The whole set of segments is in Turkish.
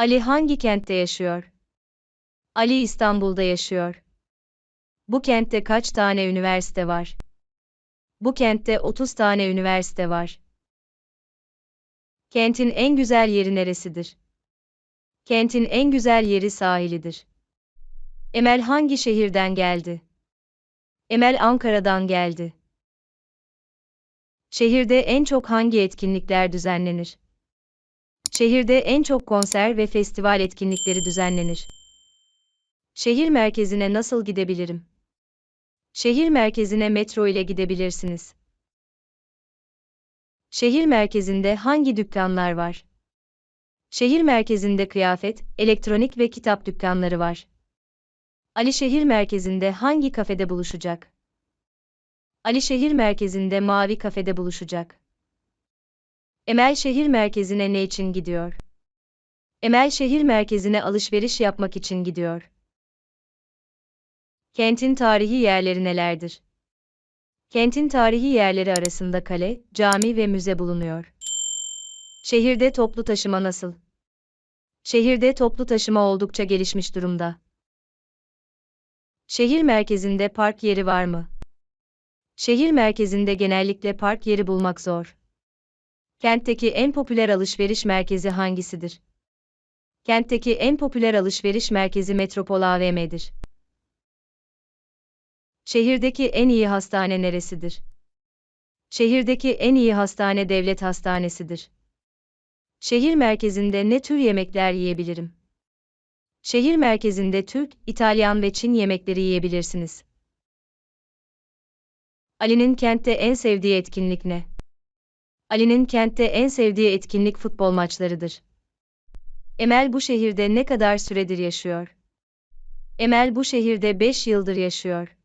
Ali hangi kentte yaşıyor? Ali İstanbul'da yaşıyor. Bu kentte kaç tane üniversite var? Bu kentte 30 tane üniversite var. Kentin en güzel yeri neresidir? Kentin en güzel yeri sahilidir. Emel hangi şehirden geldi? Emel Ankara'dan geldi. Şehirde en çok hangi etkinlikler düzenlenir? Şehirde en çok konser ve festival etkinlikleri düzenlenir. Şehir merkezine nasıl gidebilirim? Şehir merkezine metro ile gidebilirsiniz. Şehir merkezinde hangi dükkanlar var? Şehir merkezinde kıyafet, elektronik ve kitap dükkanları var. Ali şehir merkezinde hangi kafede buluşacak? Ali şehir merkezinde Mavi kafede buluşacak. Emel şehir merkezine ne için gidiyor? Emel şehir merkezine alışveriş yapmak için gidiyor. Kentin tarihi yerleri nelerdir? Kentin tarihi yerleri arasında kale, cami ve müze bulunuyor. Şehirde toplu taşıma nasıl? Şehirde toplu taşıma oldukça gelişmiş durumda. Şehir merkezinde park yeri var mı? Şehir merkezinde genellikle park yeri bulmak zor. Kentteki en popüler alışveriş merkezi hangisidir? Kentteki en popüler alışveriş merkezi Metropol AVM'dir. Şehirdeki en iyi hastane neresidir? Şehirdeki en iyi hastane devlet hastanesidir. Şehir merkezinde ne tür yemekler yiyebilirim? Şehir merkezinde Türk, İtalyan ve Çin yemekleri yiyebilirsiniz. Ali'nin kentte en sevdiği etkinlik ne? Ali'nin kentte en sevdiği etkinlik futbol maçlarıdır. Emel bu şehirde ne kadar süredir yaşıyor? Emel bu şehirde 5 yıldır yaşıyor.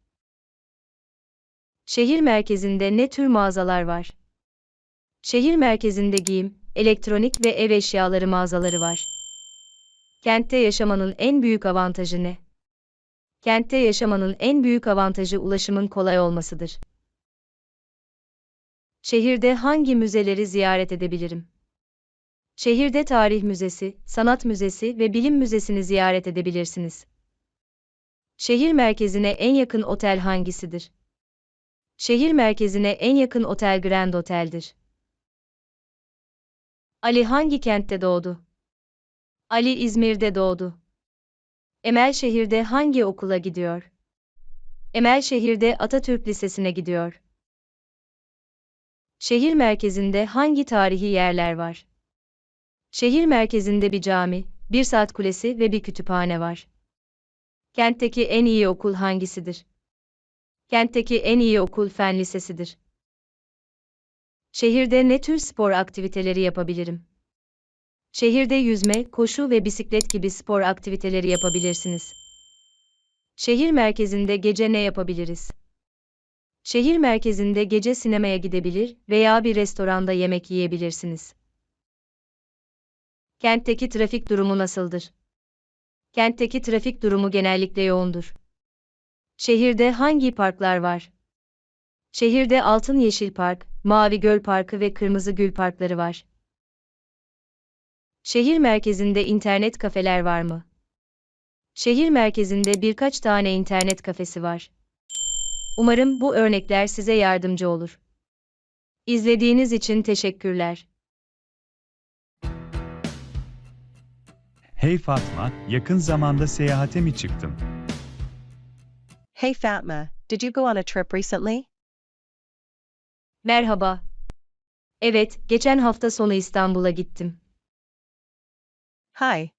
Şehir merkezinde ne tür mağazalar var? Şehir merkezinde giyim, elektronik ve ev eşyaları mağazaları var. Kentte yaşamanın en büyük avantajı ne? Kentte yaşamanın en büyük avantajı ulaşımın kolay olmasıdır. Şehirde hangi müzeleri ziyaret edebilirim? Şehirde tarih müzesi, sanat müzesi ve bilim müzesini ziyaret edebilirsiniz. Şehir merkezine en yakın otel hangisidir? Şehir merkezine en yakın otel Grand Otel'dir. Ali hangi kentte doğdu? Ali İzmir'de doğdu. Emel şehirde hangi okula gidiyor? Emel şehirde Atatürk Lisesi'ne gidiyor. Şehir merkezinde hangi tarihi yerler var? Şehir merkezinde bir cami, bir saat kulesi ve bir kütüphane var. Kentteki en iyi okul hangisidir? Kentteki en iyi okul Fen Lisesi'dir. Şehirde ne tür spor aktiviteleri yapabilirim? Şehirde yüzme, koşu ve bisiklet gibi spor aktiviteleri yapabilirsiniz. Şehir merkezinde gece ne yapabiliriz? Şehir merkezinde gece sinemaya gidebilir veya bir restoranda yemek yiyebilirsiniz. Kentteki trafik durumu nasıldır? Kentteki trafik durumu genellikle yoğundur. Şehirde hangi parklar var? Şehirde Altın Yeşil Park, Mavi Göl Parkı ve Kırmızı Gül Parkları var. Şehir merkezinde internet kafeler var mı? Şehir merkezinde birkaç tane internet kafesi var. Umarım bu örnekler size yardımcı olur. İzlediğiniz için teşekkürler. Hey Fatma, yakın zamanda seyahate mi çıktın? Hey Fatma, did you go on a trip recently? Merhaba. Evet, geçen hafta sonu İstanbul'a gittim. Hi.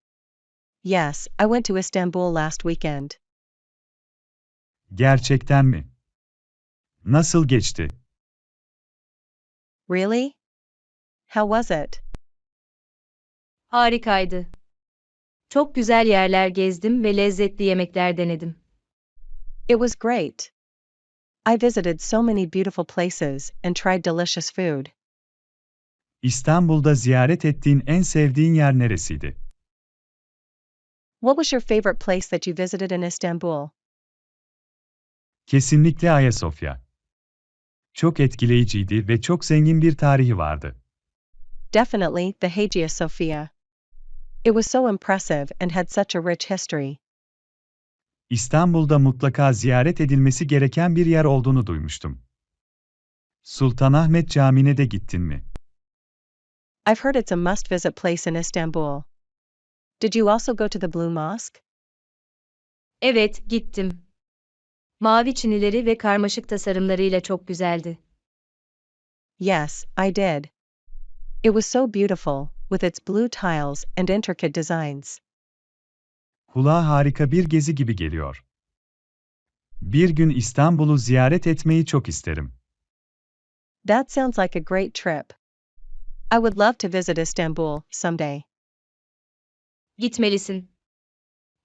Yes, I went to Istanbul last weekend. Gerçekten mi? Nasıl geçti? Really? How was it? Harikaydı. Çok güzel yerler gezdim ve lezzetli yemekler denedim. It was great. I visited so many beautiful places and tried delicious food. İstanbul'da ziyaret ettiğin en sevdiğin yer neresiydi? What was your favorite place that you visited in Istanbul? Kesinlikle Ayasofya. Çok etkileyiciydi ve çok zengin bir tarihi vardı. Definitely the Hagia Sophia. It was so impressive and had such a rich history. İstanbul'da mutlaka ziyaret edilmesi gereken bir yer olduğunu duymuştum. Sultanahmet Camii'ne de gittin mi? I've heard it's a must visit place in Istanbul. Did you also go to the Blue Mosque? Evet, gittim. Mavi çinileri ve karmaşık tasarımlarıyla çok güzeldi. Yes, I did. It was so beautiful, with its blue tiles and intricate designs. Kulağa harika bir gezi gibi geliyor. Bir gün İstanbul'u ziyaret etmeyi çok isterim. That sounds like a great trip. I would love to visit Istanbul someday. Gitmelisin.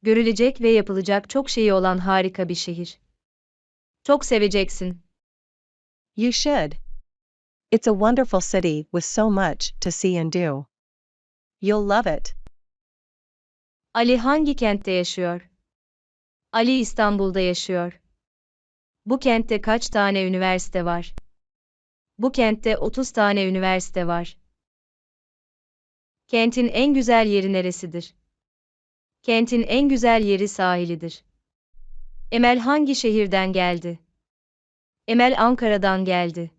Görülecek ve yapılacak çok şeyi olan harika bir şehir. Çok seveceksin. You should. It's a wonderful city with so much to see and do. You'll love it. Ali hangi kentte yaşıyor? Ali İstanbul'da yaşıyor. Bu kentte kaç tane üniversite var? Bu kentte 30 tane üniversite var. Kentin en güzel yeri neresidir? Kentin en güzel yeri sahilidir. Emel hangi şehirden geldi? Emel Ankara'dan geldi.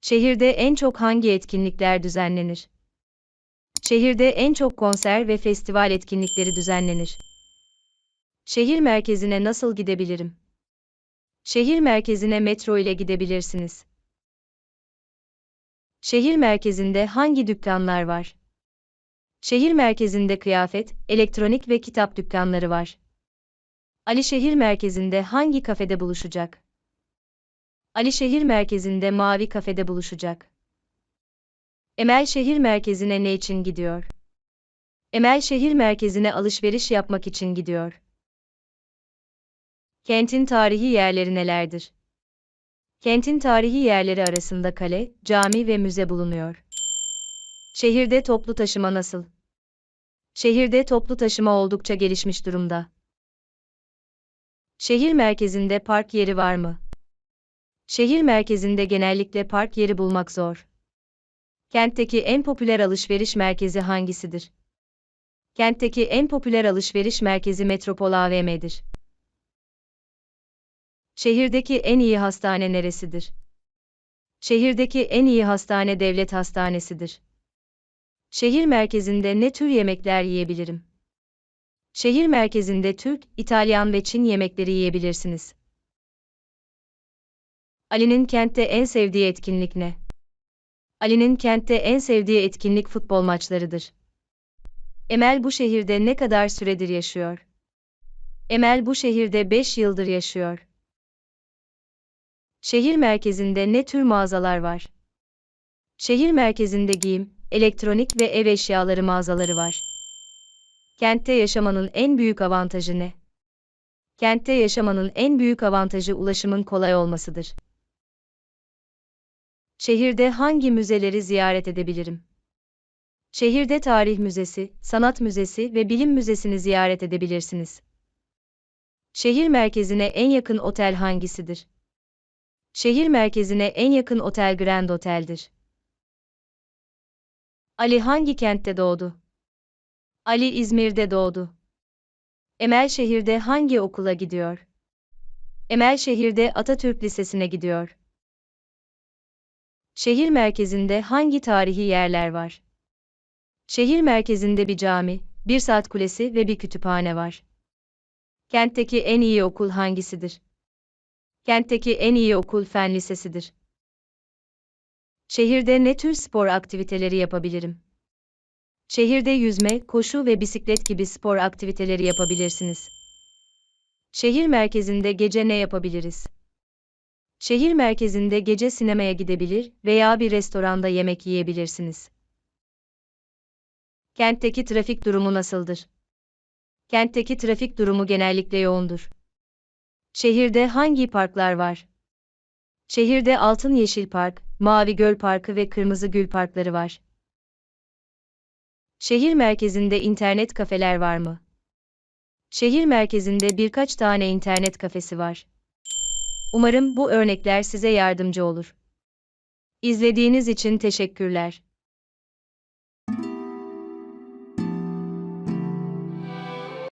Şehirde en çok hangi etkinlikler düzenlenir? Şehirde en çok konser ve festival etkinlikleri düzenlenir. Şehir merkezine nasıl gidebilirim? Şehir merkezine metro ile gidebilirsiniz. Şehir merkezinde hangi dükkanlar var? Şehir merkezinde kıyafet, elektronik ve kitap dükkanları var. Ali şehir merkezinde hangi kafede buluşacak? Ali şehir merkezinde mavi kafede buluşacak. Emel şehir merkezine ne için gidiyor? Emel şehir merkezine alışveriş yapmak için gidiyor. Kentin tarihi yerleri nelerdir? Kentin tarihi yerleri arasında kale, cami ve müze bulunuyor. Şehirde toplu taşıma nasıl? Şehirde toplu taşıma oldukça gelişmiş durumda. Şehir merkezinde park yeri var mı? Şehir merkezinde genellikle park yeri bulmak zor. Kentteki en popüler alışveriş merkezi hangisidir? Kentteki en popüler alışveriş merkezi Metropol AVM'dir. Şehirdeki en iyi hastane neresidir? Şehirdeki en iyi hastane devlet hastanesidir. Şehir merkezinde ne tür yemekler yiyebilirim? Şehir merkezinde Türk, İtalyan ve Çin yemekleri yiyebilirsiniz. Ali'nin kentte en sevdiği etkinlik ne? Ali'nin kentte en sevdiği etkinlik futbol maçlarıdır. Emel bu şehirde ne kadar süredir yaşıyor? Emel bu şehirde 5 yıldır yaşıyor. Şehir merkezinde ne tür mağazalar var? Şehir merkezinde giyim, elektronik ve ev eşyaları mağazaları var. Kentte yaşamanın en büyük avantajı ne? Kentte yaşamanın en büyük avantajı ulaşımın kolay olmasıdır. Şehirde hangi müzeleri ziyaret edebilirim? Şehirde tarih müzesi, sanat müzesi ve bilim müzesini ziyaret edebilirsiniz. Şehir merkezine en yakın otel hangisidir? Şehir merkezine en yakın otel Grand Otel'dir. Ali hangi kentte doğdu? Ali İzmir'de doğdu. Emel şehirde hangi okula gidiyor? Emel şehirde Atatürk Lisesi'ne gidiyor. Şehir merkezinde hangi tarihi yerler var? Şehir merkezinde bir cami, bir saat kulesi ve bir kütüphane var. Kentteki en iyi okul hangisidir? Kentteki en iyi okul fen lisesidir. Şehirde ne tür spor aktiviteleri yapabilirim? Şehirde yüzme, koşu ve bisiklet gibi spor aktiviteleri yapabilirsiniz. Şehir merkezinde gece ne yapabiliriz? Şehir merkezinde gece sinemaya gidebilir veya bir restoranda yemek yiyebilirsiniz. Kentteki trafik durumu nasıldır? Kentteki trafik durumu genellikle yoğundur. Şehirde hangi parklar var? Şehirde Altın Yeşil Park, Mavi Göl Parkı ve Kırmızı Gül Parkları var. Şehir merkezinde internet kafeler var mı? Şehir merkezinde birkaç tane internet kafesi var. Umarım bu örnekler size yardımcı olur. İzlediğiniz için teşekkürler.